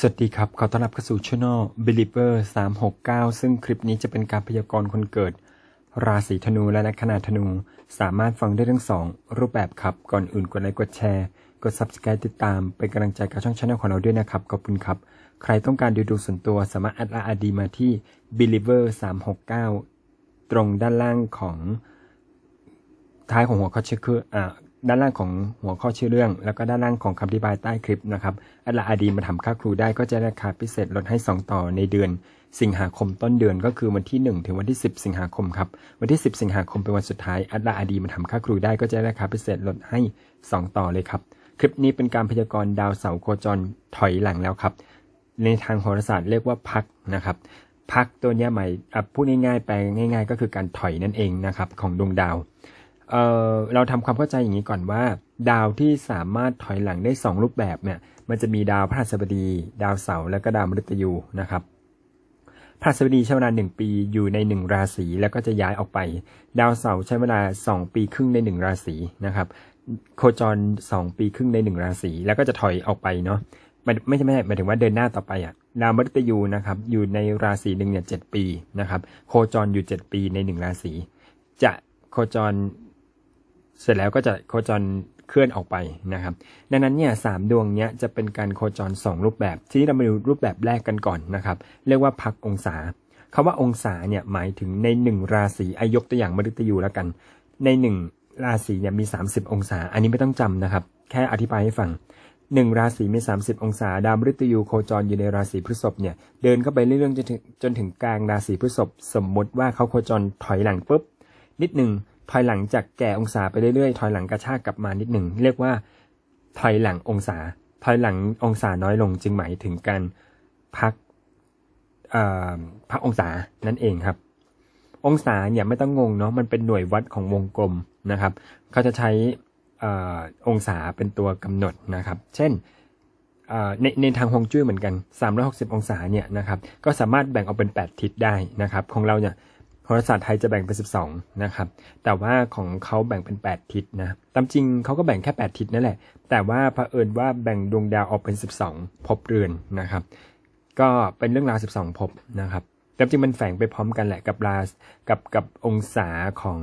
สวัสดีครับ ขอต้อนรับเข้าสู่ช่อง Believer 369 ซึ่งคลิปนี้จะเป็นการพยากรณ์คนเกิด ราศีธนูและนักขนาธนู สามารถฟังได้ทั้งสองรูปแบบครับ ก่อนอื่นกดไลค์กดแชร์ กด Subscribe ติดตาม เป็นกำลังใจกับช่องช anel ของเราด้วยนะครับ ขอบคุณครับ ใครต้องการดูดูส่วนตัวสามารถแอดไลน์ดีมาที่ Believer 369 ตรงด้านล่างของท้ายของหัวข้อชื่อคืออ่า ด้านล่างของหัวข้อชื่อเรื่อง แล้วก็ด้านล่างของคำอธิบายใต้คลิปนะครับอัลลาอาดีมาทำค่าครูได้ก็จะราคาพิเศษลดให้ 2 ต่อในเดือน สิงหาคมต้นเดือนก็คือวันที่ 1 ถึงวันที่ 10 สิงหาคมครับวันที่ 10 สิงหาคมเป็นวันสุดท้ายอัลลาอาดีมาทำค่าครูได้ก็จะราคาพิเศษลดให้ 2 ต่อเลยครับคลิปนี้เป็นการพยากรณ์ดาวเสาร์โคจรถอยหลังแล้วครับ ในทางโหราศาสตร์เรียกว่าพักนะครับพักตัวนี้หมายอ่พูดง่ายๆแปลง่าย ๆ ก็คือการถอยนั่นเองนะครับของดวงดาว เออเราทำความเข้าใจอย่างนี้ก่อนว่า ดาวที่สามารถถอยหลังได้ 2 รูปแบบเนี่ย มันจะมีดาวพฤหัสบดี ดาวเสาร์แล้วก็ดาวมฤตยูนะครับพฤหัสบดีใช้เวลา1ปีอยู่ใน 1 ราศีแล้วก็จะย้ายออกไป ดาวเสาร์ใช้เวลา 2 ปีครึ่งใน 1 ราศีนะครับโคจร 2 ปีครึ่งใน 1 ราศีแล้วก็จะถอยออกไปเนาะไม่ไม่ใช่ไม่ใช่หมายถึงว่าเดินหน้าต่อไปอะดาวมฤตยูนะครับอยู่ในราศีหนึ่งเนี่ยเจ็ดปีนะครับโคจรอยู่เจ็ดปีในหนึ่งราศีจะโคจร เสร็จแล้วก็จะโคจรเคลื่อนออกไปนะครับ ดังนั้นเนี่ยสามดวงเนี้ยจะเป็นการโคจรสองรูปแบบ ทีนี้เรามาดูรูปแบบแรกกันก่อนนะครับ เรียกว่าพักองศาคำว่าองศาเนี่ยหมายถึงในหนึ่งราศีอายกตัวอย่างมฤตยูแล้วกัน ในหนึ่งราศีเนี่ยมี 30 องศา อันนี้ไม่ต้องจำนะครับ แค่อธิบายให้ฟังหนึ่งราศีมี 30 องศา ดาวมฤตยูโคจรอยู่ในราศีพฤษภเนี่ยเดินเข้าไปเรื่อยๆจนถึงจนถึงกลางราศีพฤษภสมมติว่าเขาโคจรถอยหลังปุ๊บนิดหนึ่ง ถอยหลังจากแก่องศาไปเรื่อยๆ ถอยหลังกระชากกลับมานิดหนึ่ง เรียกว่า ถอยหลังองศา ถอยหลังองศาน้อยลงจึงหมายถึงการพักอ่อพักองศานั่นเองครับ องศาเนี่ยไม่ต้องงงเนาะมันเป็นหน่วยวัดของวงกลมนะครับ เขาจะใช้อ่อองศาเป็นตัวกำหนดนะครับ เช่นอ่อในในทางฮวงจุ้ยเหมือนกัน 360 องศาเนี่ยนะครับ ก็สามารถแบ่งออกเป็น 8 ทิศได้นะครับ ของเราเนี่ย โหราศาสตร์ไทยจะแบ่งเป็น 12 นะครับ แต่ว่าของเขาแบ่งเป็น 8 ทิศนะ ตามจริงเขาก็แบ่งแค่ 8 ทิศนั่นแหละ แต่ว่าเผอิญว่าแบ่งดวงดาวออกเป็น 12ภพเรือนนะครับ ก็เป็นเรื่องราว 12ภพนะครับแต่จริงมันแฝงไปพร้อมกันแหละกับราศกับกับองศาของ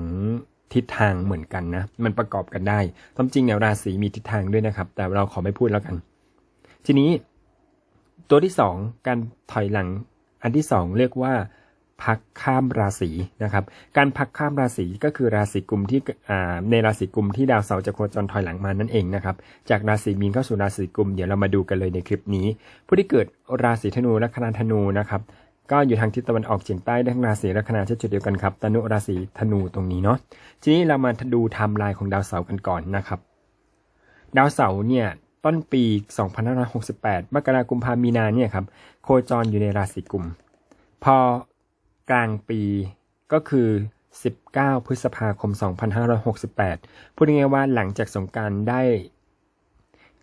ทิศทางเหมือนกันนะ มันประกอบกันได้ความจริงเนี่ยราศีมีทิศทางด้วยนะครับ แต่เราขอไม่พูดแล้วกัน ทีนี้ตัวที่สองการถอยหลังอันที่สองเรียกว่า พักข้ามราศีนะครับ การพักข้ามราศีก็คือราศีกุมที่ในราศีกุมที่ดาวเสาร์จะโคจรถอยหลังมานั่นเองนะครับ จากราศีมีนเข้าสู่ราศีกุมเดี๋ยวเรามาดูกันเลยในคลิปนี้ ผู้ที่เกิดราศีธนูและคณาธนูนะครับ ก็อยู่ทางทิศตะวันออกเฉียงใต้ทั้งราศีและคณาเช่นจุดเดียวกันครับตนุราศีธนูตรงนี้เนาะทีนี้เรามาดูไทม์ไลน์ของดาวเสาร์กันก่อนนะครับ ดาวเสาร์เนี่ยต้นปี 2568 มกราคมกุมภามีนาเนี่ยครับ โคจรอยู่ในราศีกุม พอ กลางปีก็คือ 19 พฤษภาคม 2568 พูดง่ายๆว่าหลังจากสงการได้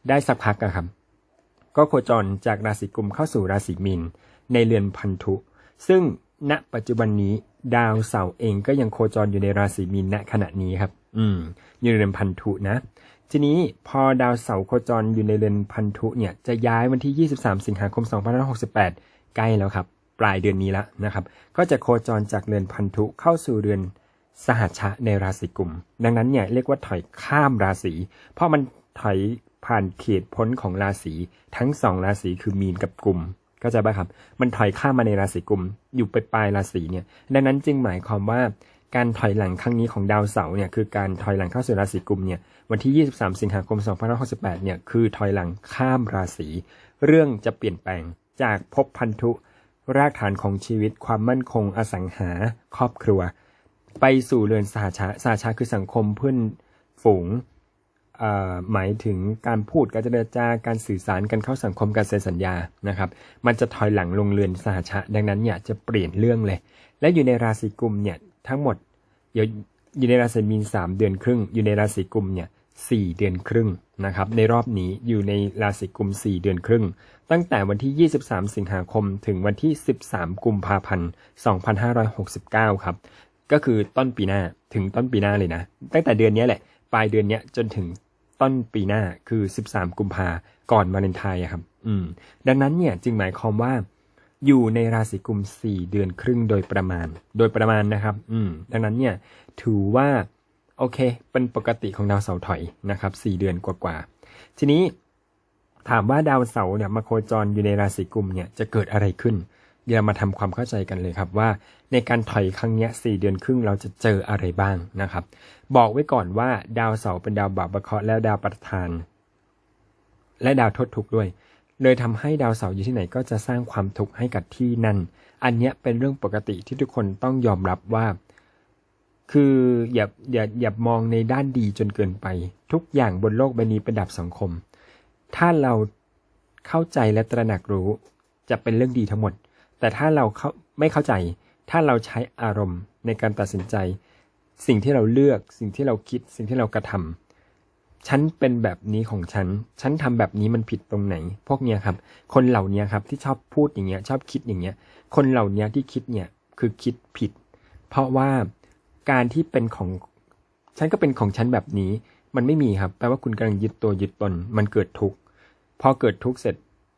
ได้สักพักอะครับ ก็โคจรจากราศีกุมเข้าสู่ราศีมีนในเรือนพันธุ ซึ่งณปัจจุบันนี้ดาวเสาร์เองก็ยังโคจรอยู่ในราศีมีนณขณะนี้ครับ อืมอยู่ในเรือนพันธุนะ ทีนี้พอดาวเสาร์โคจรอยู่ในเรือนพันธุเนี่ยจะย้ายวันที่ 23 สิงหาคม 2568 ใกล้แล้วครับ ปลายเดือนนี้แล้วนะครับ ก็จะโคจรจากเรือนพันธุเข้าสู่เรือนสหัชชะในราศีกุม ดังนั้นเนี่ยเรียกว่าถอยข้ามราศีเพราะมันถอยผ่านเขตพ้นของราศีทั้งสองราศีคือมีนกับกุมเข้าใจป่ะครับ มันถอยข้ามมาในราศีกุม อยู่ไปปลายราศีเนี่ย ดังนั้นจึงหมายความว่าการถอยหลังครั้งนี้ของดาวเสาร์เนี่ยคือการถอยหลังเข้าสู่ราศีกุมเนี่ยวันที่ 23 สิงหาคม 2568 เนี่ยคือถอยหลังข้ามราศีเรื่องจะเปลี่ยนแปลงจากภพพันธุ รากฐานของชีวิตความมั่นคงอสังหาครอบครัว ไปสู่เรือนสหชาสหชาคือสังคมเพื่อนฝูงหมายถึงการพูดการเจรจาการสื่อสารกันเข้าสังคมการเซ็นสัญญานะครับ มันจะถอยหลังลงเรือนสหชาดังนั้นเนี่ยจะเปลี่ยนเรื่องเลย และอยู่ในราศีกุมเนี่ยทั้งหมดเดี๋ยวอยู่ในราศีมีนสามเดือนครึ่ง อยู่ในราศีกุมเนี่ย สี่เดือนครึ่งนะครับในรอบนี้อยู่ในราศีกุมสี่เดือนครึ่ง ตั้งแต่วันที่ 23 สิงหาคมถึงวันที่ 13 กุมภาพันธ์ 2569 ครับ ก็คือต้นปีหน้าถึงต้นปีหน้าเลยนะ ตั้งแต่เดือนนี้แหละ ปลายเดือนนี้จนถึงต้นปีหน้าคือ 13 กุมภาก่อนวาเลนไทน์ครับ อืม ดังนั้นเนี่ยจึงหมายความว่าอยู่ในราศีกุม 4 เดือนครึ่งโดยประมาณ โดยประมาณนะครับ อืม ดังนั้นเนี่ยถือว่า โอเค เป็นปกติของดาวเสาร์ถอยนะครับ4เดือนกว่าๆ ทีนี้ถามว่าดาวเสาร์เนี่ยมาโคจรอยู่ในราศีกุมเนี่ยจะเกิดอะไรขึ้นเดี๋ยวเรามาทำความเข้าใจกันเลยครับว่า ในการถอยครั้งนี้ย4เดือนครึ่งเราจะเจออะไรบ้างนะครับ บอกไว้ก่อนว่าดาวเสาร์เป็นดาวบาปะเคราะห์แล้วดาวประธาน และดาวทษทุกข์ด้วยเลยทำให้ดาวเสาร์อยู่ที่ไหนก็จะสร้างความทุกข์ให้กับที่นั่น อันนี้เป็นเรื่องปกติที่ทุกคนต้องยอมรับว่า คืออย่าอย่าอย่ามองในด้านดีจนเกินไป ทุกอย่างบนโลกใบนี้เป็นดับสังคม ถ้าเราเข้าใจและตระหนักรู้จะเป็นเรื่องดีทั้งหมด แต่ถ้าเราเข้าไม่เข้าใจ ถ้าเราใช้อารมณ์ในการตัดสินใจ สิ่งที่เราเลือกสิ่งที่เราคิด สิ่งที่เรากระทำฉันเป็นแบบนี้ของฉัน ฉันทำแบบนี้มันผิดตรงไหน พวกเนี้ยครับ คนเหล่านี้ครับที่ชอบพูดอย่างเงี้ย ชอบคิดอย่างเงี้ย คนเหล่านี้ที่คิดเนี่ยคือคิดผิด เพราะว่า การที่เป็นของฉันก็เป็นของฉันแบบนี้ มันไม่มีครับแปลว่าคุณกำลังยึดตัวยึดตน มันเกิดทุกข์พอเกิดทุกข์เสร็จ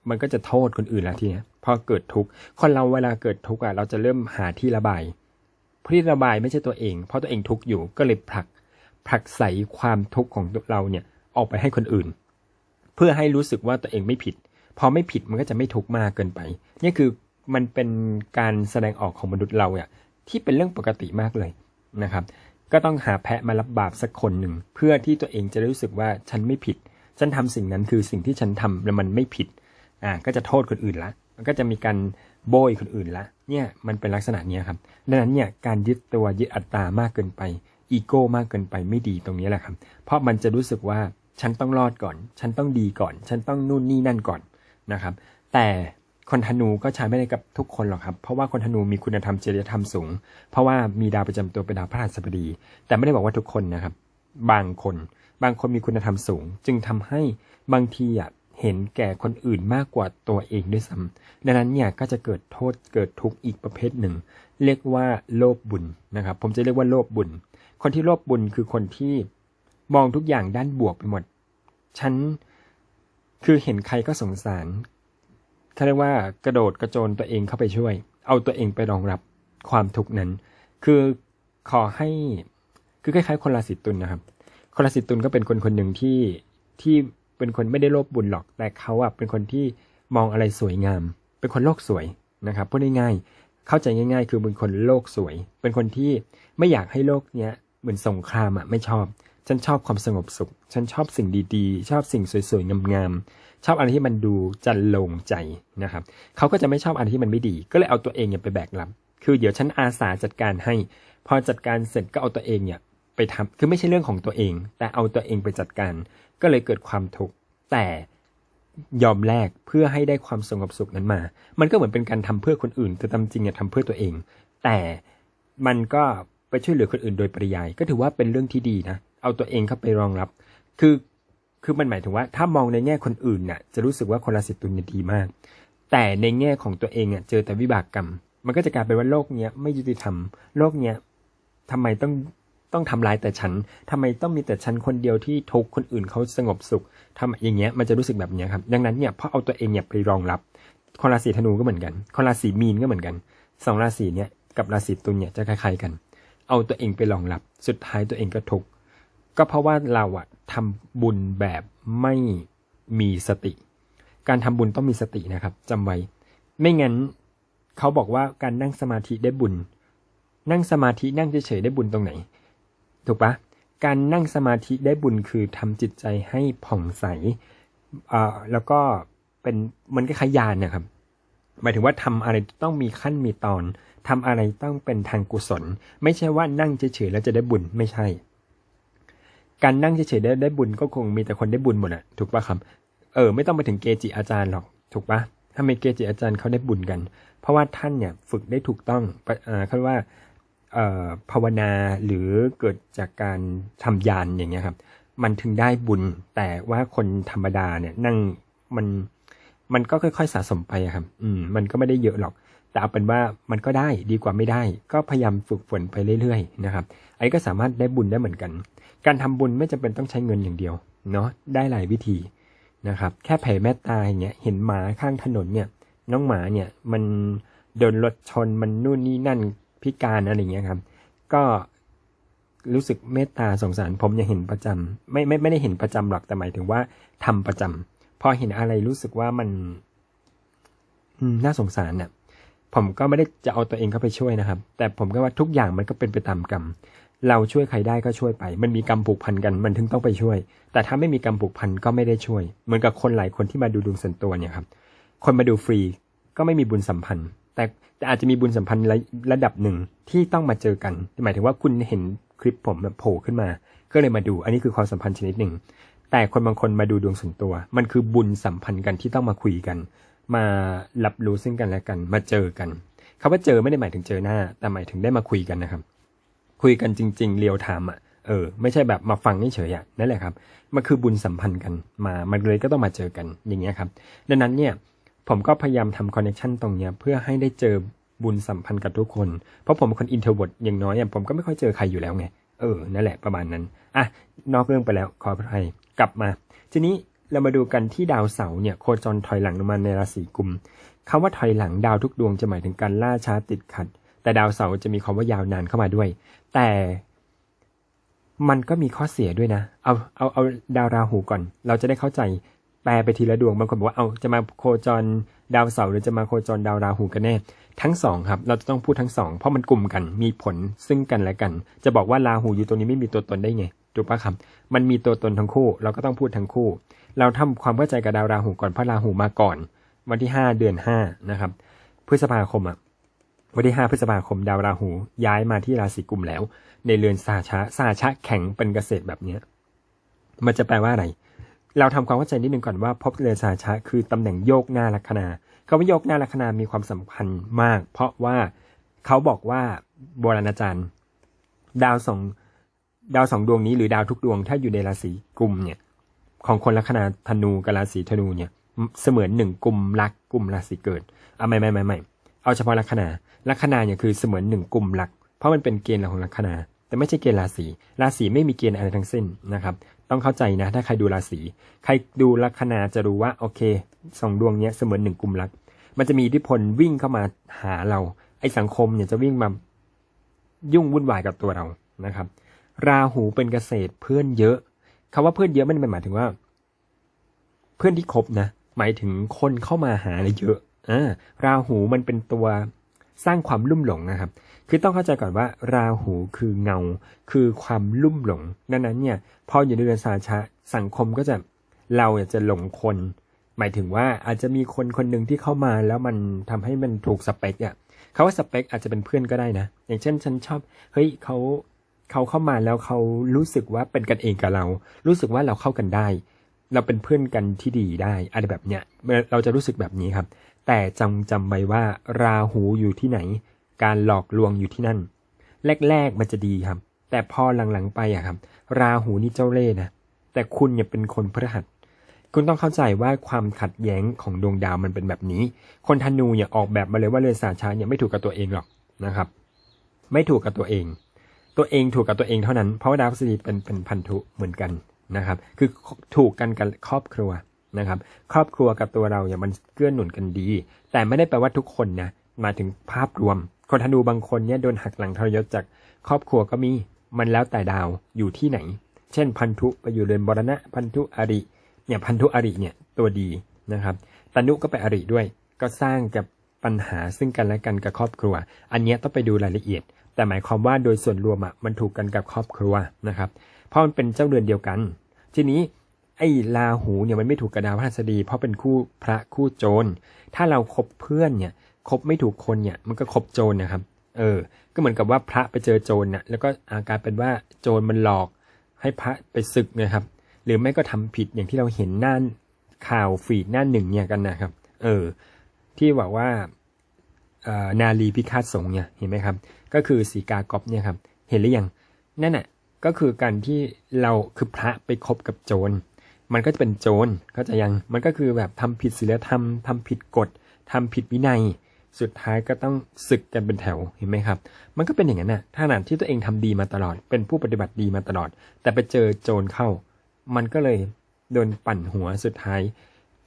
มันก็จะโทษคนอื่นแล้วทีนี้พอเกิดทุกข์คนเราเวลาเกิดทุกข์อะเราจะเริ่มหาที่ระบายเพราะที่ระบายไม่ใช่ตัวเอง เพราะตัวเองทุกข์อยู่ก็เลยผลักผลักใส่ความทุกข์ของเราเนี่ยออกไปให้คนอื่น เพื่อให้รู้สึกว่าตัวเองไม่ผิด พอไม่ผิดมันก็จะไม่ทุกข์มากเกินไป นี่คือมันเป็นการแสดงออกของมนุษย์เราอะที่เป็นเรื่องปกติมากเลย นะครับ ก็ต้องหาแพะมารับบาปสักคนหนึ่ง เพื่อที่ตัวเองจะได้รู้สึกว่าฉันไม่ผิด ฉันทำสิ่งนั้นคือสิ่งที่ฉันทำแล้วมันไม่ผิด อ่า ก็จะโทษคนอื่นละ มันก็จะมีการโบยคนอื่นละ เนี่ยมันเป็นลักษณะนี้ครับ ดังนั้นเนี่ยการยึดตัวยึดอัตตามากเกินไป อีโก้มากเกินไปไม่ดีตรงนี้แหละครับ เพราะมันจะรู้สึกว่าฉันต้องรอดก่อน ฉันต้องดีก่อน ฉันต้องนู่นนี่นั่นก่อนนะครับ แต่ คนธนูก็ใช้ไม่ได้กับทุกคนหรอกครับ เพราะว่าคนธนูมีคุณธรรมจริยธรรมสูง เพราะว่ามีดาวประจำตัวเป็นดาวพระราชบดี แต่ไม่ได้บอกว่าทุกคนนะครับ บางคน บางคนมีคุณธรรมสูง จึงทำให้บางทีอะเห็นแก่คนอื่นมากกว่าตัวเองด้วยซ้ำดังนั้นเนี่ยก็จะเกิดโทษเกิดทุกข์อีกประเภทหนึ่ง เรียกว่าโลภบุญนะครับ ผมจะเรียกว่าโลภบุญ คนที่โลภบุญคือคนที่มองทุกอย่างด้านบวกไปหมด ฉันคือเห็นใครก็สงสาร เขาเรียกว่ากระโดดกระโจนตัวเองเข้าไปช่วย เอาตัวเองไปรองรับความทุกข์นั้น คือขอให้คือคล้ายๆคนราศีตุลนะครับ คนราศีตุลก็เป็นคนคนหนึ่งที่ที่เป็นคนไม่ได้โลภบุญหรอก แต่เขาอะเป็นคนที่มองอะไรสวยงาม เป็นคนโลกสวยนะครับพูดง่ายๆเข้าใจง่าย ๆ คือเป็นคนโลกสวย เป็นคนที่ไม่อยากให้โลกเนี้ยเหมือนสงครามอะไม่ชอบ ฉันชอบความสงบสุข ฉันชอบสิ่งดีๆ ชอบสิ่งสวยๆงามๆ ชอบอะไรที่มันดูจันลงใจนะครับเขาก็จะไม่ชอบอะไรที่มันไม่ดี ก็เลยเอาตัวเองเนี่ยไปแบกรับ คือเดี๋ยวฉันอาสาจัดการให้ พอจัดการเสร็จก็เอาตัวเองเนี่ยไปทำคือไม่ใช่เรื่องของตัวเอง แต่เอาตัวเองไปจัดการ ก็เลยเกิดความทุกข์แต่ยอมแลกเพื่อให้ได้ความสงบสุขนั้นมา มันก็เหมือนเป็นการทำเพื่อคนอื่น แต่ตามจริงเนี่ยทำเพื่อตัวเอง แต่มันก็ไปช่วยเหลือคนอื่นโดยปริยาย ก็ถือว่าเป็นเรื่องที่ดีนะ เอาตัวเองเข้าไปรองรับ คือ คือมันหมายถึงว่าถ้ามองในแง่คนอื่นน่ะ จะรู้สึกว่าคนราศีตุลเนี่ยดีมาก แต่ในแง่ของตัวเองอะเจอแต่วิบากกรรม มันก็จะกลายเป็นว่าโลกเนี้ยไม่ยุติธรรม โลกเนี้ยทำไมต้องต้องทำร้ายแต่ฉันทำไมต้องมีแต่ฉันคนเดียวที่ทุกคนอื่นเขาสงบสุขทำอย่างเงี้ยมันจะรู้สึกแบบเนี้ยครับ ดังนั้นเนี่ยเพราะเอาตัวเองเนี่ยไปรองรับ คนราศีธนูก็เหมือนกัน คนราศีมีนก็เหมือนกันสองราศีเนี่ยกับราศีตุลเนี่ยจะคล้ายๆกัน เอาตัวเองไปรองรับ สุดท้ายตัวเองก็ทุกก็เพราะว่าเราอะ ทำบุญแบบไม่มีสติ การทำบุญต้องมีสตินะครับจำไว้ ไม่งั้นเขาบอกว่าการนั่งสมาธิได้บุญ นั่งสมาธินั่งเฉยๆได้บุญตรงไหน ถูกปะการนั่งสมาธิได้บุญคือทำจิตใจให้ผ่องใสอ่าแล้วก็เป็นมันก็ขยานนะครับหมายถึงว่าทำอะไรต้องมีขั้นมีตอนทำอะไรต้องเป็นทางกุศล ไม่ใช่ว่านั่งเฉยๆแล้วจะได้บุญไม่ใช่ การนั่งเฉยๆได้ได้บุญก็คงมีแต่คนได้บุญหมดอะถูกปะครับ เออ ไม่ต้องไปถึงเกจิอาจารย์หรอก ถูกปะถ้าไม่เกจิอาจารย์เขาได้บุญกัน เพราะว่าท่านเนี่ยฝึกได้ถูกต้องอ่าเขาว่าเอ่อภาวนาหรือเกิดจากการทำยานอย่างเงี้ยครับ มันถึงได้บุญแต่ว่าคนธรรมดาเนี่ยนั่งมันมันก็ค่อยๆสะสมไปครับ อืม มันก็ไม่ได้เยอะหรอก แต่เอาเป็นว่ามันก็ได้ดีกว่าไม่ได้ ก็พยายามฝึกฝนไปเรื่อยๆนะครับ ไอ้ก็สามารถได้บุญได้เหมือนกัน การทำบุญไม่จำเป็นต้องใช้เงินอย่างเดียวเนาะได้หลายวิธีนะครับ แค่แผ่เมตตาอย่างเงี้ยเห็นหมาข้างถนนเนี่ย น้องหมาเนี่ยมันโดนรถชนมันนู่นนี่นั่นพิการอะไรเงี้ยครับ ก็รู้สึกเมตตาสงสารผมยังเห็นประจำไม่ไม่ไม่ได้เห็นประจำหรอกแต่หมายถึงว่าทำประจำพอเห็นอะไรรู้สึกว่ามันน่าสงสารเนี่ยผมก็ไม่ได้จะเอาตัวเองเข้าไปช่วยนะครับ แต่ผมก็ว่าทุกอย่างมันก็เป็นไปตามกรรม เราช่วยใครได้ก็ช่วยไป มันมีกรรมผูกพันกัน มันถึงต้องไปช่วย แต่ถ้าไม่มีกรรมผูกพันก็ไม่ได้ช่วย เหมือนกับคนหลายคนที่มาดูดวงส่วนตัวเนี่ยครับ คนมาดูฟรีก็ไม่มีบุญสัมพันธ์ แต่แต่อาจจะมีบุญสัมพันธ์ระระดับหนึ่งที่ต้องมาเจอกัน หมายถึงว่าคุณเห็นคลิปผมแบบโผล่ขึ้นมา ก็เลยมาดู อันนี้คือความสัมพันธ์ชนิดหนึ่ง แต่คนบางคนมาดูดวงส่วนตัว มันคือบุญสัมพันธ์กันที่ต้องมาคุยกัน มารับรู้ซึ่งกันและกัน มาเจอกันคำว่าเจอไม่ได้หมายถึงเจอหน้า แต่หมายถึงได้มาคุยกันนะครับ คุยกันจริง ๆ เรียวไทม์อะเออไม่ใช่แบบมาฟังเฉยๆอะนั่นแหละครับมันคือบุญสัมพันธ์กันมามันเลยก็ต้องมาเจอกันอย่างเงี้ยครับ ดังนั้นเนี่ยผมก็พยายามทำคอนเนคชันตรงเนี้ยเพื่อให้ได้เจอบุญสัมพันธ์กับทุกคน เพราะผมเป็นคนอินเทอร์เวิร์ดอย่างน้อยอะผมก็ไม่ค่อยเจอใครอยู่แล้วไง เออ นั่นแหละประมาณนั้น อะ นอกเรื่องไปแล้ว ขออภัยกลับมา ทีนี้เรามาดูกันที่ดาวเสาร์เนี่ยโคจรถอยหลังลงมาในราศีกุมคำว่าถอยหลังดาวทุกดวงจะหมายถึงการล่าช้าติดขัด แต่ดาวเสาร์จะมีความว่ายาวนานเข้ามาด้วย แต่มันก็มีข้อเสียด้วยนะ เอาเอาเอาดาวราหูก่อน เราจะได้เข้าใจแปลไปทีละดวงบางคนบอกว่าเอาจะมาโคจรดาวเสาร์หรือจะมาโคจรดาวราหูกันแน่ ทั้งสองครับ เราจะต้องพูดทั้งสองเพราะมันกลุ่มกันมีผลซึ่งกันและกัน จะบอกว่าราหูอยู่ตรงนี้ไม่มีตัวตนได้ไงถูกปะครับ มันมีตัวตนทั้งคู่ เราก็ต้องพูดทั้งคู่ เราทำความเข้าใจกับดาวราหูก่อนเพราะราหูมาก่อน วันที่ห้าเดือนห้านะครับพฤษภาคมอะ วันที่ห้าพฤษภาคมดาวราหู ย้ายมาที่ราศีกุมแล้ว ในเรือนสาชะสาชะแข็งเป็นเกษตรแบบเนี้ยมันจะแปลว่าอะไร เราทำความเข้าใจนิดนึงก่อนว่าพบเรือนสาชะคือตำแหน่งโยกหน้าลัคนาคำว่าโยกหน้าลัคนามีความสำคัญมาก เพราะว่าเขาบอกว่าโบราณอาจารย์ ดาวสองดาวสองดวงนี้หรือดาวทุกดวงถ้าอยู่ในราศีกุมเนี่ย ของคนลัคนาธนูกับราศีธนูเนี่ย เสมือนหนึ่งกลุ่มรักกลุ่มราศีเกิดอะไม่ไม่ไม่ไม่ เอาเฉพาะลัคนาลัคนาเนี่ยคือเสมือนหนึ่งกลุ่มรัก เพราะมันเป็นเกณฑ์ของลัคนาแต่ไม่ใช่เกณฑ์ราศีราศีไม่มีเกณฑ์อะไรทั้งสิ้นนะครับ ต้องเข้าใจนะ ถ้าใครดูราศีใครดูลัคนาจะรู้ว่าโอเคสองดวงเนี้ยเสมือนหนึ่งกลุ่มรัก มันจะมีอิทธิพลวิ่งเข้ามาหาเรา ไอ้สังคมเนี่ยจะวิ่งมายุ่งวุ่นวายกับตัวเรานะครับ ราหูเป็นเกษตรเพื่อนเยอะคำว่าเพื่อนเยอะมันหมายถึงว่า เพื่อนที่คบนะหมายถึงคนเข้ามาหาเยอะ อ่าราหูมันเป็นตัวสร้างความลุ่มหลงนะครับ คือต้องเข้าใจก่อนว่า ราหูคือเงา คือความลุ่มหลง ดังนั้นเนี่ยพออยู่ในเรือนสาชะสังคมก็จะเราจะหลงคน หมายถึงว่าอาจจะมีคนคนหนึ่งที่เข้ามาแล้วมันทำให้มันถูกสเปคอะคาว่าสเปคอาจจะเป็นเพื่อนก็ได้นะ อย่างเช่นฉันชอบ เฮ้ยเขาเขาเข้ามาแล้วเขารู้สึกว่าเป็นกันเองกับเรา รู้สึกว่าเราเข้ากันได้ เราเป็นเพื่อนกันที่ดีได้อะไรแบบเนี้ยเราจะรู้สึกแบบนี้ครับ แต่จำจำไว้ว่าราหูอยู่ที่ไหน การหลอกลวงอยู่ที่นั่น แรกๆมันจะดีครับ แต่พอหลังๆไปอะครับ ราหูนี่เจ้าเล่ห์นะแต่คุณเนี่ยเป็นคนพฤหัสคุณต้องเข้าใจว่าความขัดแย้งของดวงดาวมันเป็นแบบนี้ คนธนูเนี่ยออกแบบมาเลยว่าเรือนสาชาเนี่ยไม่ถูกกับตัวเองหรอกนะครับ ไม่ถูกกับตัวเอง ตัวเองถูกกับตัวเองเท่านั้น เพราะว่าดาวพฤหัสบดีเป็นเป็นพันธุเหมือนกันนะครับ คือถูกกันกับครอบครัว นะครับ ครอบครัวกับตัวเราเนี่ยมันเกื้อหนุนกันดี แต่ไม่ได้แปลว่าทุกคนนะมาถึงภาพรวม คนธนูบางคนเนี่ยโดนหักหลังทรยศจากครอบครัวก็มีมันแล้วแต่ดาวอยู่ที่ไหน เช่นพันธุไปอยู่เรือนบรณะพันธุอริเนี่ยพันธุอริเนี่ยตัวดีนะครับตนุก็ไปอริด้วย ก็สร้างกับปัญหาซึ่งกันและกันกับครอบครัว อันนี้ต้องไปดูรายละเอียด แต่หมายความว่าโดยส่วนรวมอะมันถูกกันกับครอบครัวนะครับ เพราะมันเป็นเจ้าเรือนเดียวกัน ทีนี้ ไอ้ลาหูเนี่ยมันไม่ถูกกับดาวพฤหัสบดี เพราะเป็นคู่พระคู่โจร ถ้าเราคบเพื่อนเนี่ยคบไม่ถูกคนเนี่ยมันก็คบโจรนะครับ เออ ก็เหมือนกับว่าพระไปเจอโจรนะแล้วก็อาการเป็นว่าโจรมันหลอกให้พระไปศึกนะครับ หรือไม่ก็ทำผิดอย่างที่เราเห็นหน้าข่าวฟีดหน้าหนึ่งเนี่ยกันนะครับ เออ ที่บอกว่านาลีพิฆาตสงฆ์เนี่ยเห็นไหมครับ ก็คือสีกากอบเนี่ยครับ เห็นหรือยังนั่นน่ะก็คือการที่เราคือพระไปคบกับโจร มันก็จะเป็นโจรก็จะยังมันก็คือแบบทำผิดศีลธรรมทำผิดกฎทำผิดวินัย สุดท้ายก็ต้องศึกกันเป็นแถวเห็นไหมครับ มันก็เป็นอย่างนั้นนะถ้าขนาที่ตัวเองทำดีมาตลอด เป็นผู้ปฏิบัติดีมาตลอด แต่ไปเจอโจรเข้า มันก็เลยโดนปั่นหัวสุดท้าย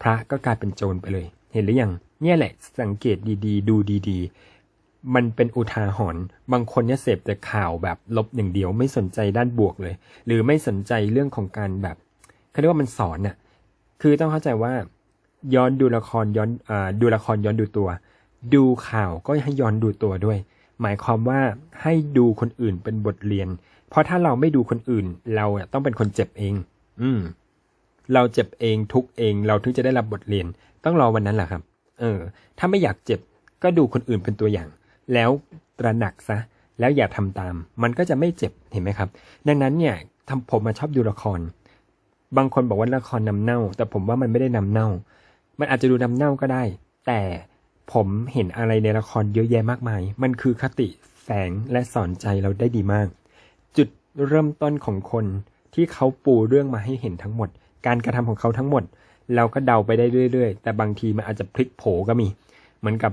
พระก็กลายเป็นโจรไปเลย เห็นหรือยังเนี่ยแหละสังเกตดีๆ ดูดีๆ มันเป็นอุทาหรณ์บางคนเนี่ยเสพแต่ข่าวแบบลบอย่างเดียวไม่สนใจด้านบวกเลย หรือไม่สนใจเรื่องของการแบบ เขาเรียกว่ามันสอนน่ะ คือต้องเข้าใจว่า ย้อนดูละครย้อนอดูละครย้อนดูตัว ดูข่าวก็ให้ย้อนดูตัวด้วย หมายความว่าให้ดูคนอื่นเป็นบทเรียน เพราะถ้าเราไม่ดูคนอื่น เราต้องเป็นคนเจ็บเอง อืม เราเจ็บเองทุกเอง เราถึงจะได้รับบทเรียน ต้องรอวันนั้นแหละครับ เออ ถ้าไม่อยากเจ็บก็ดูคนอื่นเป็นตัวอย่าง แล้วตระหนักซะแล้วอย่าทำตาม มันก็จะไม่เจ็บเห็นไหมครับ ดังนั้นเนี่ยทำผมมาชอบดูละคร บางคนบอกว่าละครนำเน่า แต่ผมว่ามันไม่ได้นำเน่า มันอาจจะดูนำเน่าก็ได้ แต่ผมเห็นอะไรในละครเยอะแยะมากมาย มันคือคติแฝงและสอนใจเราได้ดีมาก จุดเริ่มต้นของคนที่เขาปูเรื่องมาให้เห็นทั้งหมด การกระทำของเขาทั้งหมด เราก็เดาไปได้เรื่อย ๆ แต่บางทีมันอาจจะพลิกโผก็มี เหมือนกับ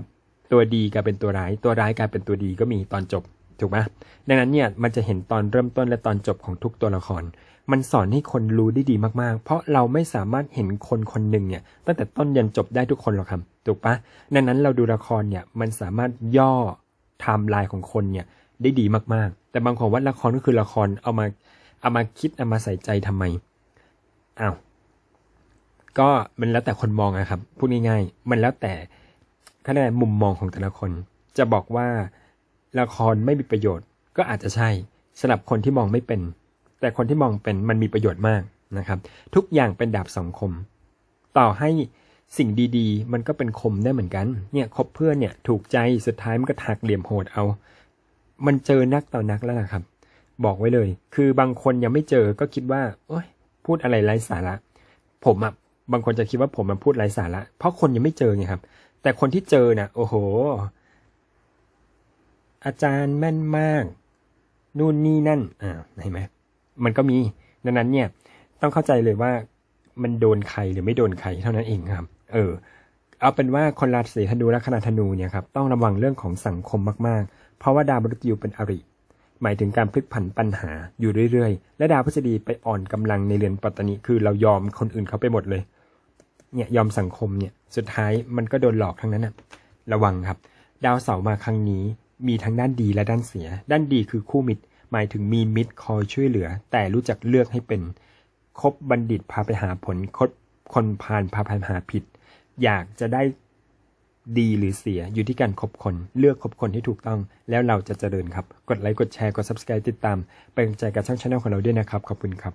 ตัวดีกลายเป็นตัวร้าย ตัวร้ายกลายเป็นตัวดีก็มีตอนจบถูกไหมดังนั้นเนี่ยมันจะเห็นตอนเริ่มต้นและตอนจบของทุกตัวละคร มันสอนให้คนรู้ได้ดีมากๆ เพราะเราไม่สามารถเห็นคนคนหนึ่งเนี่ย ตั้งแต่ต้นยันจบได้ทุกคนหรอกครับ ถูกปะดังนั้นเราดูละครเนี่ย มันสามารถย่อไทม์ไลน์ของคนเนี่ยได้ดีมากๆ แต่บางคนว่าละครก็คือละครเอามาเอามาคิดเอามาใส่ใจทำไมอ้าวก็มันแล้วแต่คนมองนะครับ พูดง่ายๆ มันแล้วแต่คะแนนมุมมองของแต่ละคน จะบอกว่าละครไม่มีประโยชน์ก็อาจจะใช่สำหรับคนที่มองไม่เป็น แต่คนที่มองเป็นมันมีประโยชน์มากนะครับ ทุกอย่างเป็นดาบสองคม ต่อให้สิ่งดีๆ มันก็เป็นคมได้เหมือนกัน เนี่ยคบเพื่อนเนี่ยถูกใจสุดท้ายมันก็ถักเหลี่ยมโหดเอา มันเจอนักต่อนักแล้วนะครับ บอกไว้เลย คือบางคนยังไม่เจอก็คิดว่าโอ๊ยพูดอะไรไร้สาระ ผมอะบางคนจะคิดว่าผมมันพูดไร้สาระ เพราะคนยังไม่เจอไงครับ แต่คนที่เจอน่ะ โอ้โห อาจารย์แม่นมาก นู่นนี่นั่นอ่าเห็นไหม มันก็มีดังนั้นเนี่ยต้องเข้าใจเลยว่ามันโดนใครหรือไม่โดนใครเท่านั้นเองครับ เออ เอาเป็นว่าคนราศีธนูและคณะธนูเนี่ยครับต้องระวังเรื่องของสังคมมากๆ เพราะว่าดาวมฤตยูเป็นอริ หมายถึงการพลิกผันปัญหาอยู่เรื่อยๆ และดาวพฤษฎีไปอ่อนกำลังในเรือนปัตตานีคือเรายอมคนอื่นเขาไปหมดเลย เนี่ยยอมสังคมเนี่ยสุดท้ายมันก็โดนหลอกทั้งนั้นนะระวังครับ ดาวเสาร์มาครั้งนี้มีทั้งด้านดีและด้านเสีย ด้านดีคือคู่มิตร หมายถึงมีมิตรคอยช่วยเหลือ แต่รู้จักเลือกให้เป็น คบบัณฑิตพาไปหาผลคดคนพานพาไปหาผิด อยากจะได้ดีหรือเสียอยู่ที่การคบคน เลือกคบคนที่ถูกต้อง แล้วเราจะเจริญครับ กดไลค์กดแชร์กด subscribe ติดตาม เป็นกำลังใจกับช่องช anel ของเราด้วยนะครับ ขอบคุณครับ